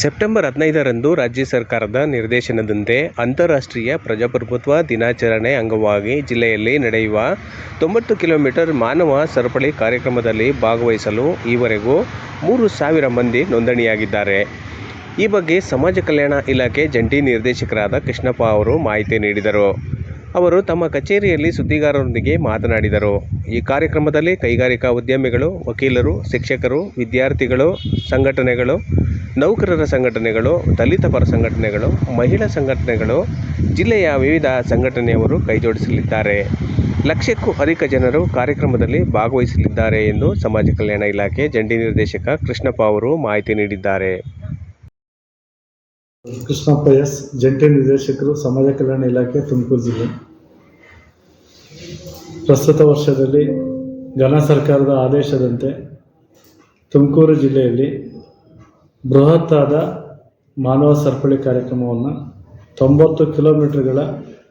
September ಹದಿನೈದರಂದು ರಾಜ್ಯ ಸರ್ಕಾರದ ನಿರ್ದೇಶನದಂತೆ ಅಂತಾರಾಷ್ಟ್ರೀಯ ಪ್ರಜಾಪ್ರಭುತ್ವ ದಿನಾಚರಣೆ ಅಂಗವಾಗಿ ಜಿಲ್ಲೆಯಲ್ಲಿ ನಡೆಯುವ ತೊಂಬತ್ತು ಕಿಲೋಮೀಟರ್ ಮಾನವ ಸರಪಳಿ ಕಾರ್ಯಕ್ರಮದಲ್ಲಿ ಭಾಗವಹಿಸಲು ಈವರೆಗೂ ಮೂರು ಸಾವಿರ ಮಂದಿ ನೋಂದಣಿಯಾಗಿದ್ದಾರೆ. ಈ ಬಗ್ಗೆ ಸಮಾಜ ಕಲ್ಯಾಣ ಇಲಾಖೆ ಜಂಟಿ ನಿರ್ದೇಶಕರಾದ ಕೃಷ್ಣಪ್ಪ ಅವರು ಮಾಹಿತಿ ನೀಡಿದರು. ಅವರು ತಮ್ಮ ಕಚೇರಿಯಲ್ಲಿ ಸುದ್ದಿಗಾರರೊಂದಿಗೆ ಮಾತನಾಡಿದರು. ಈ ಕಾರ್ಯಕ್ರಮದಲ್ಲಿ ಕೈಗಾರಿಕಾ ಉದ್ಯಮಿಗಳು, ವಕೀಲರು, ಶಿಕ್ಷಕರು, ವಿದ್ಯಾರ್ಥಿಗಳು, ಸಂಘಟನೆಗಳು ನೌಕರರ ಸಂಘಟನೆಗಳು ದಲಿತ ಪರ ಸಂಘಟನೆಗಳು, ಮಹಿಳಾ ಸಂಘಟನೆಗಳು, ಜಿಲ್ಲೆಯ ವಿವಿಧ ಸಂಘಟನೆಯವರು ಕೈಜೋಡಿಸಲಿದ್ದಾರೆ. ಲಕ್ಷಕ್ಕೂ ಅಧಿಕ ಜನರು ಕಾರ್ಯಕ್ರಮದಲ್ಲಿ ಭಾಗವಹಿಸಲಿದ್ದಾರೆ ಎಂದು ಸಮಾಜ ಕಲ್ಯಾಣ ಇಲಾಖೆ ಜಂಟಿ ನಿರ್ದೇಶಕ ಕೃಷ್ಣಪ್ಪ ಅವರು ಮಾಹಿತಿ ನೀಡಿದ್ದಾರೆ. ಕೃಷ್ಣಪ್ಪ ಎಸ್, ಜಂಟಿ ನಿರ್ದೇಶಕರು ಸಮಾಜ ಕಲ್ಯಾಣ ಇಲಾಖೆ ತುಮಕೂರು ಜಿಲ್ಲೆ. ಪ್ರಸ್ತುತ ವರ್ಷದಲ್ಲಿ ಜನ ಸರ್ಕಾರದ ಆದೇಶದಂತೆ ತುಮಕೂರು ಜಿಲ್ಲೆಯಲ್ಲಿ ಬೃಹತ್ತಾದ ಮಾನವ ಸರಪಳಿ ಕಾರ್ಯಕ್ರಮವನ್ನು ತೊಂಬತ್ತು ಕಿಲೋಮೀಟರ್ಗಳ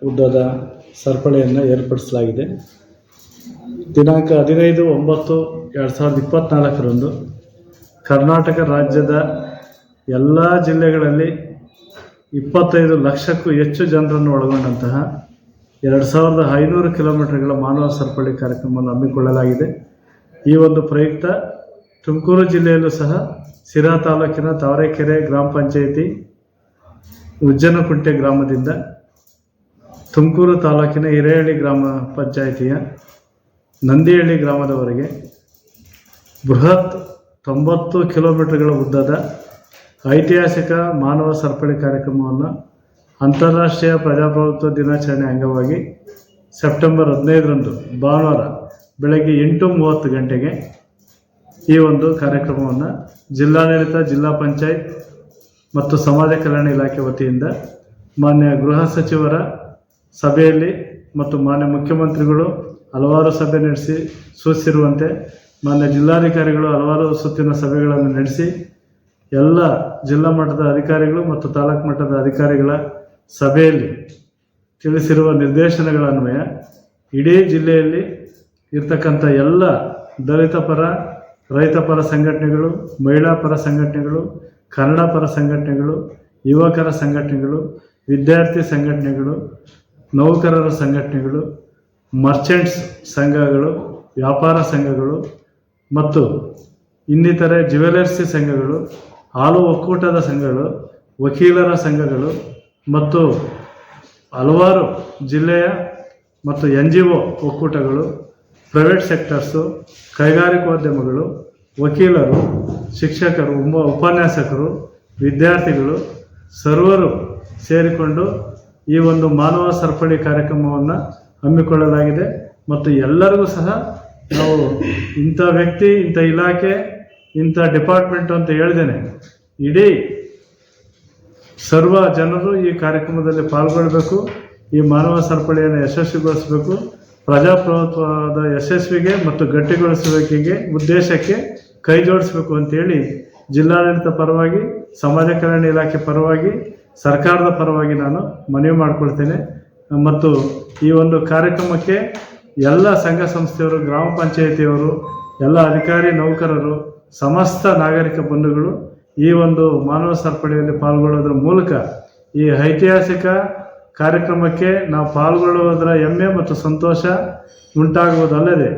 ಉದ್ದದ ಸರಪಳಿಯನ್ನು ಏರ್ಪಡಿಸಲಾಗಿದೆ. ದಿನಾಂಕ ಹದಿನೈದು ಒಂಬತ್ತು ಎರಡು ಸಾವಿರದ ಇಪ್ಪತ್ತ್ನಾಲ್ಕರಂದು ಕರ್ನಾಟಕ ರಾಜ್ಯದ ಎಲ್ಲ ಜಿಲ್ಲೆಗಳಲ್ಲಿ ಇಪ್ಪತ್ತೈದು ಲಕ್ಷಕ್ಕೂ ಹೆಚ್ಚು ಜನರನ್ನು ಒಳಗೊಂಡಂತಹ ಎರಡು ಸಾವಿರದ ಐನೂರು ಕಿಲೋಮೀಟರ್ಗಳ ಮಾನವ ಸರಪಳಿ ಕಾರ್ಯಕ್ರಮವನ್ನು ಹಮ್ಮಿಕೊಳ್ಳಲಾಗಿದೆ. ಈ ಒಂದು ಪ್ರಯುಕ್ತ ತುಮಕೂರು ಜಿಲ್ಲೆಯಲ್ಲೂ ಸಹ ಸಿರಾ ತಾಲೂಕಿನ ತಾವರೆಕೆರೆ ಗ್ರಾಮ ಪಂಚಾಯಿತಿ ಉಜ್ಜನಕುಂಟೆ ಗ್ರಾಮದಿಂದ ತುಮಕೂರು ತಾಲೂಕಿನ ಹಿರೇಹಳ್ಳಿ ಗ್ರಾಮ ಪಂಚಾಯಿತಿಯ ನಂದಿಹಳ್ಳಿ ಗ್ರಾಮದವರೆಗೆ ಬೃಹತ್ ತೊಂಬತ್ತು ಕಿಲೋಮೀಟರ್ಗಳ ಉದ್ದದ ಐತಿಹಾಸಿಕ ಮಾನವ ಸರಪಳಿ ಕಾರ್ಯಕ್ರಮವನ್ನು ಅಂತಾರಾಷ್ಟ್ರೀಯ ಪ್ರಜಾಪ್ರಭುತ್ವ ದಿನಾಚರಣೆ ಅಂಗವಾಗಿ ಸೆಪ್ಟೆಂಬರ್ ಹದಿನೈದರಂದು ಭಾನುವಾರ ಬೆಳಗ್ಗೆ ಎಂಟು ಮೂವತ್ತು ಗಂಟೆಗೆ ಈ ಒಂದು ಕಾರ್ಯಕ್ರಮವನ್ನು ಜಿಲ್ಲಾಡಳಿತ ಜಿಲ್ಲಾ ಪಂಚಾಯತ್ ಮತ್ತು ಸಮಾಜ ಕಲ್ಯಾಣ ಇಲಾಖೆ ವತಿಯಿಂದ ಮಾನ್ಯ ಗೃಹ ಸಚಿವರ ಸಭೆಯಲ್ಲಿ ಮತ್ತು ಮಾನ್ಯ ಮುಖ್ಯಮಂತ್ರಿಗಳು ಹಲವಾರು ಸಭೆ ನಡೆಸಿ ಸೂಚಿಸಿರುವಂತೆ ಮಾನ್ಯ ಜಿಲ್ಲಾಧಿಕಾರಿಗಳು ಹಲವಾರು ಸುತ್ತಿನ ಸಭೆಗಳನ್ನು ನಡೆಸಿ ಎಲ್ಲ ಜಿಲ್ಲಾ ಮಟ್ಟದ ಅಧಿಕಾರಿಗಳು ಮತ್ತು ತಾಲೂಕು ಮಟ್ಟದ ಅಧಿಕಾರಿಗಳ ಸಭೆಯಲ್ಲಿ ತಿಳಿಸಿರುವ ನಿರ್ದೇಶನಗಳ ಅನ್ವಯ ಇಡೀ ಜಿಲ್ಲೆಯಲ್ಲಿ ಇರ್ತಕ್ಕಂಥ ಎಲ್ಲ ದಲಿತ ಪರ ರೈತ ಪರ ಸಂಘಟನೆಗಳು, ಮಹಿಳಾ ಪರ ಸಂಘಟನೆಗಳು, ಕನ್ನಡ ಪರ ಸಂಘಟನೆಗಳು, ಯುವಕರ ಸಂಘಟನೆಗಳು, ವಿದ್ಯಾರ್ಥಿ ಸಂಘಟನೆಗಳು, ನೌಕರರ ಸಂಘಟನೆಗಳು, ಮರ್ಚೆಂಟ್ಸ್ ಸಂಘಗಳು, ವ್ಯಾಪಾರ ಸಂಘಗಳು ಮತ್ತು ಇನ್ನಿತರೆ ಜ್ಯುವೆಲರ್ಸಿ ಸಂಘಗಳು, ಹಾಲು ಒಕ್ಕೂಟದ ಸಂಘಗಳು, ವಕೀಲರ ಸಂಘಗಳು ಮತ್ತು ಹಲವಾರು ಜಿಲ್ಲೆಯ ಮತ್ತು ಎನ್ ಜಿ ಒ ಒಕ್ಕೂಟಗಳು ಪ್ರೈವೇಟ್ ಸೆಕ್ಟರ್ಸು ಕೈಗಾರಿಕೋದ್ಯಮಗಳು ವಕೀಲರು, ಶಿಕ್ಷಕರು, ಉಪ, ಉಪನ್ಯಾಸಕರು, ವಿದ್ಯಾರ್ಥಿಗಳು, ಸರ್ವರು ಸೇರಿಕೊಂಡು ಈ ಒಂದು ಮಾನವ ಸರಪಳಿ ಕಾರ್ಯಕ್ರಮವನ್ನು ಹಮ್ಮಿಕೊಳ್ಳಲಾಗಿದೆ. ಮತ್ತು ಎಲ್ಲರಿಗೂ ಸಹ ನಾವು ಇಂಥ ವ್ಯಕ್ತಿ, ಇಂಥ ಇಲಾಖೆ, ಇಂಥ ಡಿಪಾರ್ಟ್ಮೆಂಟ್ ಅಂತ ಹೇಳ್ದೇನೆ, ಇಡೀ ಸರ್ವ ಜನರು ಈ ಕಾರ್ಯಕ್ರಮದಲ್ಲಿ ಪಾಲ್ಗೊಳ್ಳಬೇಕು ಈ ಮಾನವ ಸರಪಳಿಯನ್ನು ಯಶಸ್ವಿಗೊಳಿಸಬೇಕು. ಪ್ರಜಾಪ್ರಭುತ್ವದ ಯಶಸ್ವಿಗೆ ಮತ್ತು ಗಟ್ಟಿಗೊಳಿಸುವಿಕೆಗೆ ಉದ್ದೇಶಕ್ಕೆ ಕೈ ಜೋಡಿಸಬೇಕು ಅಂತೇಳಿ ಜಿಲ್ಲಾಡಳಿತ ಪರವಾಗಿ, ಸಮಾಜ ಕಲ್ಯಾಣ ಇಲಾಖೆ ಪರವಾಗಿ, ಸರ್ಕಾರದ ಪರವಾಗಿ ನಾನು ಮನವಿ ಮಾಡಿಕೊಳ್ತೇನೆ. ಮತ್ತು ಈ ಒಂದು ಕಾರ್ಯಕ್ರಮಕ್ಕೆ ಎಲ್ಲ ಸಂಘ ಸಂಸ್ಥೆಯವರು, ಗ್ರಾಮ ಪಂಚಾಯಿತಿಯವರು, ಎಲ್ಲ ಅಧಿಕಾರಿ ನೌಕರರು, ಸಮಸ್ತ ನಾಗರಿಕ ಬಂಧುಗಳು ಈ ಒಂದು ಮಾನವ ಸರಪಳಿಯಲ್ಲಿ ಪಾಲ್ಗೊಳ್ಳೋದ್ರ ಮೂಲಕ ಈ ಐತಿಹಾಸಿಕ ಕಾರ್ಯಕ್ರಮಕ್ಕೆ ನಾವು ಪಾಲ್ಗೊಳ್ಳುವುದರ ಹೆಮ್ಮೆ ಮತ್ತು ಸಂತೋಷ ಉಂಟಾಗುವುದಲ್ಲದೆ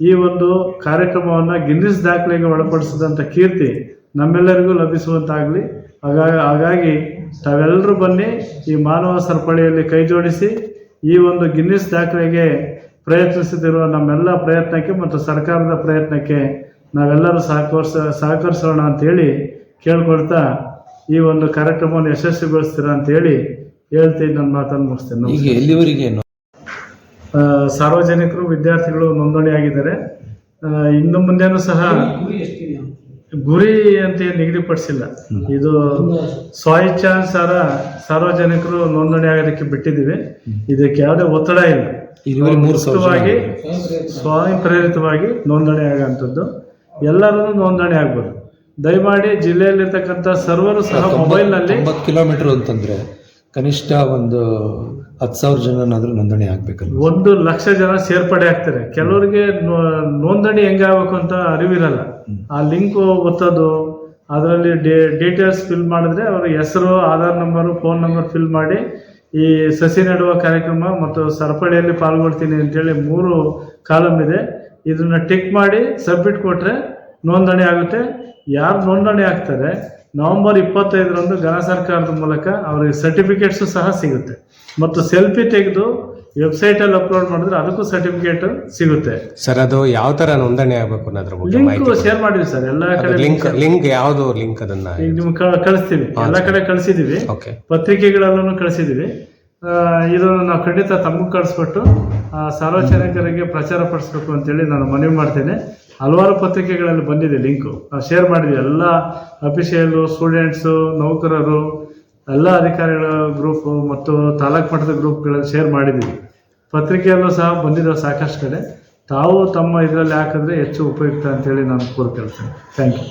ಈ ಒಂದು ಕಾರ್ಯಕ್ರಮವನ್ನು ಗಿನ್ನಿಸ್ ದಾಖಲೆಗೆ ಒಳಪಡಿಸಿದಂಥ ಕೀರ್ತಿ ನಮ್ಮೆಲ್ಲರಿಗೂ ಲಭಿಸುವಂತಾಗಲಿ. ಹಾಗಾಗಿ ಹಾಗಾಗಿ ತಾವೆಲ್ಲರೂ ಬನ್ನಿ ಈ ಮಾನವ ಸರಪಳಿಯಲ್ಲಿ ಕೈ ಜೋಡಿಸಿ ಈ ಒಂದು ಗಿನ್ನಿಸ್ ದಾಖಲೆಗೆ ಪ್ರಯತ್ನಿಸುತ್ತಿರುವ ನಮ್ಮೆಲ್ಲ ಪ್ರಯತ್ನಕ್ಕೆ ಮತ್ತು ಸರ್ಕಾರದ ಪ್ರಯತ್ನಕ್ಕೆ ನಾವೆಲ್ಲರೂ ಸಹಕರಿಸ, ಸಹಕರಿಸೋಣ ಅಂತೇಳಿ ಕೇಳ್ಕೊಳ್ತಾ ಈ ಒಂದು ಕಾರ್ಯಕ್ರಮವನ್ನು ಯಶಸ್ವಿಗೊಳಿಸ್ತೀರ ಅಂತೇಳಿ ಹೇಳ್ತೀನಿ ನನ್ನ ಮಾತನ್ನು ಮುಗಿಸ್ತೇನೆ. ಈಗ. ಎಲ್ಲಿವರೆಗೆ ಆ, ಸಾರ್ವಜನಿಕರು ವಿದ್ಯಾರ್ಥಿಗಳು ನೋಂದಣಿ ಆಗಿದ್ದಾರೆ. ಇನ್ನು ಮುಂದೆನೂ ಸಹ ಗುರಿ ಅಂತ? ಏನು ನಿಗದಿಪಡಿಸಿಲ್ಲ ಇದು ಸ್ವಇಚ್ಛಾನುಸಾರ ಸಾರ್ವಜನಿಕರು ನೋಂದಣಿ ಆಗೋದಕ್ಕೆ ಬಿಟ್ಟಿದ್ದೀವಿ. ಇದಕ್ಕೆ ಯಾವುದೇ ಒತ್ತಡ ಇಲ್ಲ. ಮುಕ್ತವಾಗಿ ಸ್ವಯಂ ಪ್ರೇರಿತವಾಗಿ ನೋಂದಣಿ ಆಗೋಂಥದ್ದು ಎಲ್ಲರೂ ನೋಂದಣಿ ಆಗ್ಬೋದು. ದಯಮಾಡಿ ಜಿಲ್ಲೆಯಲ್ಲಿರ್ತಕ್ಕಂಥ ಸರ್ವರು ಸಹ ಮೊಬೈಲ್ನಲ್ಲಿ ಕಿಲೋಮೀಟರ್ ಅಂತಂದ್ರೆ ಕನಿಷ್ಠ ಒಂದು ಹತ್ತು ಸಾವಿರ ಜನನಾದ್ರೂ ನೋಂದಣಿ ಆಗಬೇಕಲ್ಲ ಒಂದು ಲಕ್ಷ ಜನ ಸೇರ್ಪಡೆ ಆಗ್ತಾರೆ. ಕೆಲವರಿಗೆ ನೋಂದಣಿ ಹೆಂಗೆ ಆಗ್ಬೇಕು ಅಂತ ಅರಿವಿರಲ್ಲ. ಆ ಲಿಂಕ್ ಒತ್ತೋದು ಅದರಲ್ಲಿ ಡೀಟೇಲ್ಸ್ ಫಿಲ್ ಮಾಡಿದ್ರೆ ಅವ್ರ ಹೆಸರು Aadhaar number phone number fill ಮಾಡಿ ಈ ಸಸಿ ನೆಡುವ ಕಾರ್ಯಕ್ರಮ ಮತ್ತು ಸರಪಳಿಯಲ್ಲಿ ಪಾಲ್ಗೊಳ್ತೀನಿ ಅಂತೇಳಿ ಮೂರು ಕಾಲಮ್ ಇದೆ. ಇದನ್ನ ಟಿಕ್ ಮಾಡಿ ಸಬ್ಮಿಟ್ ಕೊಟ್ಟರೆ ನೋಂದಣಿ ಆಗುತ್ತೆ. ಯಾರು ನೋಂದಣಿ ಆಗ್ತಾರೆ ನವೆಂಬರ್ ಇಪ್ಪತ್ತೈದರಂದು ಘನ ಸರ್ಕಾರದ ಮೂಲಕ ಅವರಿಗೆ ಸರ್ಟಿಫಿಕೇಟ್ಸು ಸಹ ಸಿಗುತ್ತೆ. ಮತ್ತು ಸೆಲ್ಫಿ ತೆಗೆದು ವೆಬ್ಸೈಟಲ್ಲಿ ಅಪ್ಲೋಡ್ ಮಾಡಿದ್ರೆ ಅದಕ್ಕೂ ಸರ್ಟಿಫಿಕೇಟ್ ಸಿಗುತ್ತೆ. ಸರ್ ಅದು ಯಾವ ತರ ನೋಂದಣಿ ಆಗಬೇಕು ಅನ್ನೋದ್ರ ಬಗ್ಗೆ ಲಿಂಕ್ ಮಾಹಿತಿ ಶೇರ್ ಮಾಡಿದ್ವಿ ಸರ್ ಎಲ್ಲ ಕಡೆ ಲಿಂಕ್ ಲಿಂಕ್ ಯಾವುದು ಲಿಂಕ್ ಅದನ್ನ ಈಗ ನಿಮ್ಗೆ ಕ- ಕಳಿಸ್ತೀವಿ ಎಲ್ಲ ಕಡೆ ಕಳಿಸಿದೀವಿ. ಓಕೆ ಪತ್ರಿಕೆಗಳಲ್ಲೂ ಕಳಿಸಿದೀವಿ. ಆ, ಇದನ್ನು ನಾವು ಖಂಡಿತ ತಮಗೂ ಕಳಿಸ್ಬಿಟ್ಟು ಆ, ಸಾರ್ವಜನಿಕರಿಗೆ ಪ್ರಚಾರ ಪಡಿಸ್ಬೇಕು ಅಂತೇಳಿ ನಾನು ಮನವಿ ಮಾಡ್ತೇನೆ. ಹಲವಾರು ಪತ್ರಿಕೆಗಳಲ್ಲಿ ಬಂದಿದೆ ಲಿಂಕು ನಾವು ಶೇರ್ ಮಾಡಿದ್ವಿ ಎಲ್ಲ ಅಫಿಷಿಯಲು ಸ್ಟೂಡೆಂಟ್ಸು ನೌಕರರು, ಎಲ್ಲ ಅಧಿಕಾರಿಗಳ ಗ್ರೂಪು ಮತ್ತು ತಾಲೂಕು ಮಟ್ಟದ ಗ್ರೂಪ್ಗಳಲ್ಲಿ ಶೇರ್ ಮಾಡಿದ್ದೀವಿ ಪತ್ರಿಕೆಯಲ್ಲೂ ಸಹ ಬಂದಿರೋ ಸಾಕಷ್ಟು ಕಡೆ. ತಾವು ತಮ್ಮ ಇದರಲ್ಲಿ ಹಾಕಿದ್ರೆ ಹೆಚ್ಚು ಉಪಯುಕ್ತ ಅಂತೇಳಿ ನಾನು ಕೋರ್ಕೊಳ್ತೇನೆ ಥ್ಯಾಂಕ್ ಯು